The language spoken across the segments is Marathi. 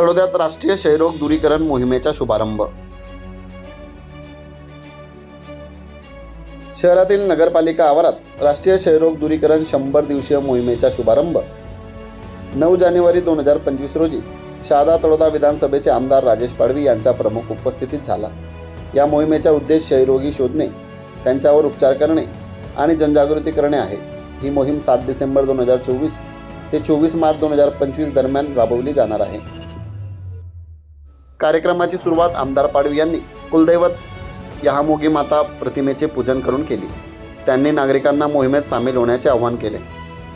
तळोद्यात राष्ट्रीय क्षयरोग दूरीकरण मोहिमेचा शुभारंभ. शहरातील नगरपालिका आवारात राष्ट्रीय क्षयरोग दूरीकरण शंभर दिवसीय मोहिमेचा शुभारंभ. नऊ जानेवारी दोन हजार पंचवीस रोजी शहादा तळोदा विधानसभेचे आमदार राजेश पाडवी यांच्या प्रमुख उपस्थितीत झाला. या मोहिमेचा उद्देश क्षयरोगी शोधणे त्यांच्यावर उपचार करणे आणि जनजागृती करणे आहे. ही मोहीम सात डिसेंबर दोन हजार चोवीस ते चोवीस मार्च दोन हजार पंचवीस दरम्यान राबवली जाणार आहे. कार्यक्रमाची सुरुवात आमदार पाडवी यांनी कुलदैवत यहामोगी माता प्रतिमेचे पूजन करून केली. त्यांनी नागरिकांना मोहिमेत सामील होण्याचे आवाहन केले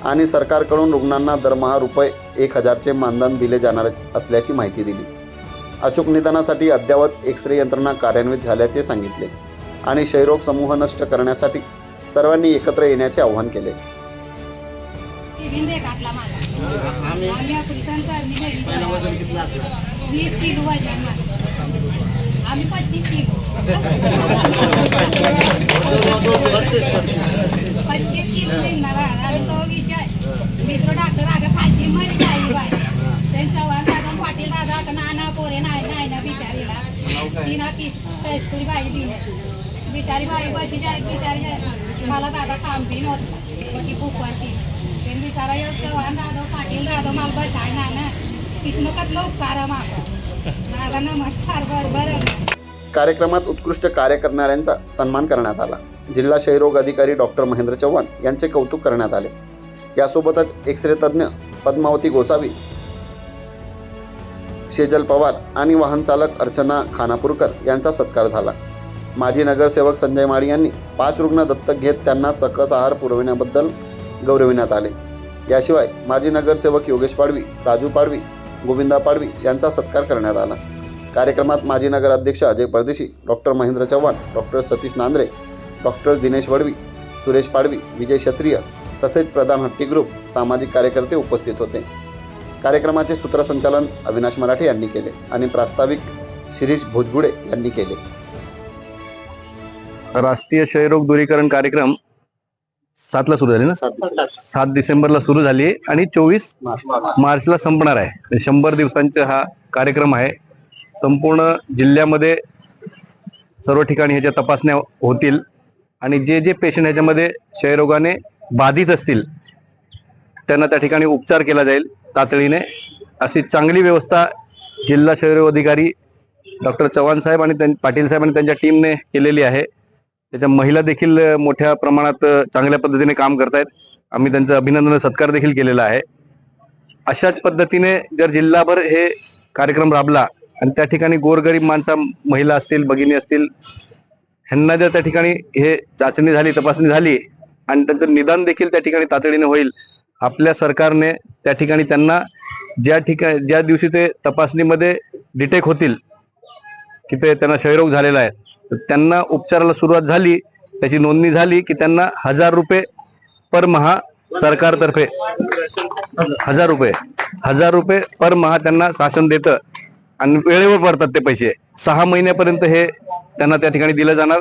आणि सरकारकडून रुग्णांना दरमहा रुपये एक हजारचे मानधन दिले जाणार असल्याची माहिती दिली. अचूक निदानासाठी अद्ययावत एक्स रे यंत्रणा कार्यान्वित झाल्याचे सांगितले आणि क्षयरोग समूह नष्ट करण्यासाठी सर्वांनी एकत्र येण्याचे आवाहन केले. आम्ही वीस किलो वजन माझं आम्ही पंचवीस किलो. पंचवीस किलो निघणार आहे. आणि तो विचार. मी तो डॉक्टर आगा फाजी मरी जाई बाय त्यांच्या वान दादा पाटील दादा का नाना पोरे नाही नाही ना बिचारीला. तिना किस कस्तुरी बाई दिली. बिचारी बाई बशी जाय बिचारी मला दादा काम बी नव्हतं. ती बुकवरती. पण बिचारा येऊ चव्हाण दादा पाटील दादा मला बसाय ना ना किस्मकतलं उपकार बरोबर कार्यक्रमात उत्कृष्ट कार्य करणाऱ्यांचा सन्मान करण्यात आला. जिल्हा क्षयरोग अधिकारी डॉक्टर महेंद्र चव्हाण यांचे कौतुक करण्यात आले. यासोबतच एक्स रे तज्ज्ञ पद्मावती गोसावी शेजल पवार आणि वाहन चालक अर्चना खानापूरकर यांचा सत्कार झाला. माजी नगरसेवक संजय माळी यांनी पाच रुग्ण दत्तक घेत त्यांना सकस आहार पुरविण्याबद्दल गौरविण्यात आले. याशिवाय माजी नगरसेवक योगेश पाडवी राजू पाडवी गोविंदा पाडवी यांचा सत्कार करण्यात आला. कार्यक्रमात माजी नगराध्यक्ष Ajay Pardeshi doctor Mahendra Chavan doctor Satish Nandre doctor Dinesh Vadvi Suresh Padvi Vijay Kshatriya तसेच प्रधान हट्टी ग्रुप सामाजिक कार्यकर्ते उपस्थित होते. कार्यक्रमाचे सूत्रसंचालन अविनाश मराठे यांनी केले आणि प्रास्ताविक शिरीष भोजगुडे यांनी केले. राष्ट्रीय क्षयरोग दूरीकरण कार्यक्रम सातला सुरू झाली ना? सात डिसेंबरला सुरू झाली आणि चोवीस मार्चला संपणार आहे. शंभर दिवसांचा हा कार्यक्रम आहे. संपूर्ण जिल्ह्यामध्ये सर्व ठिकाणी ह्याच्या तपासण्या होतील. आणि जे जे पेशंट ह्याच्यामध्ये क्षयरोगाने बाधित असतील त्यांना त्या ठिकाणी उपचार केला जाईल तातडीने. अशी चांगली व्यवस्था जिल्हा क्षयरोग अधिकारी डॉक्टर चव्हाण साहेब आणि पाटील साहेब आणि त्यांच्या टीमने केलेली आहे. त्याच्या महिला देखील मोठ्या प्रमाणात चांगल्या पद्धतीने काम करतायत. आम्ही त्यांचं अभिनंदन सत्कार देखील केलेला आहे. अशाच पद्धतीने जर जिल्हाभर हे कार्यक्रम राबला आणि त्या ठिकाणी गोरगरीब माणसा महिला असतील भगिनी असतील ह्यांना जर त्या ठिकाणी हे चाचणी झाली तपासणी झाली आणि त्यांचं निदान देखील त्या ठिकाणी तातडीने होईल आपल्या सरकारने त्या ठिकाणी त्यांना ज्या ठिकाणी ज्या दिवशी ते तपासणीमध्ये डिटेक्ट होतील की ते त्यांना क्षयरोग झालेला आहे तर त्यांना उपचाराला सुरुवात झाली त्याची नोंदणी झाली की त्यांना हजार रुपये पर महा सरकारतर्फे. हजार रुपये. हजार रुपये पर महा त्यांना शासन देतं. आणि वेळेवर पडतात ते पैसे. सहा महिन्यापर्यंत हे त्यांना त्या ठिकाणी दिलं जाणार.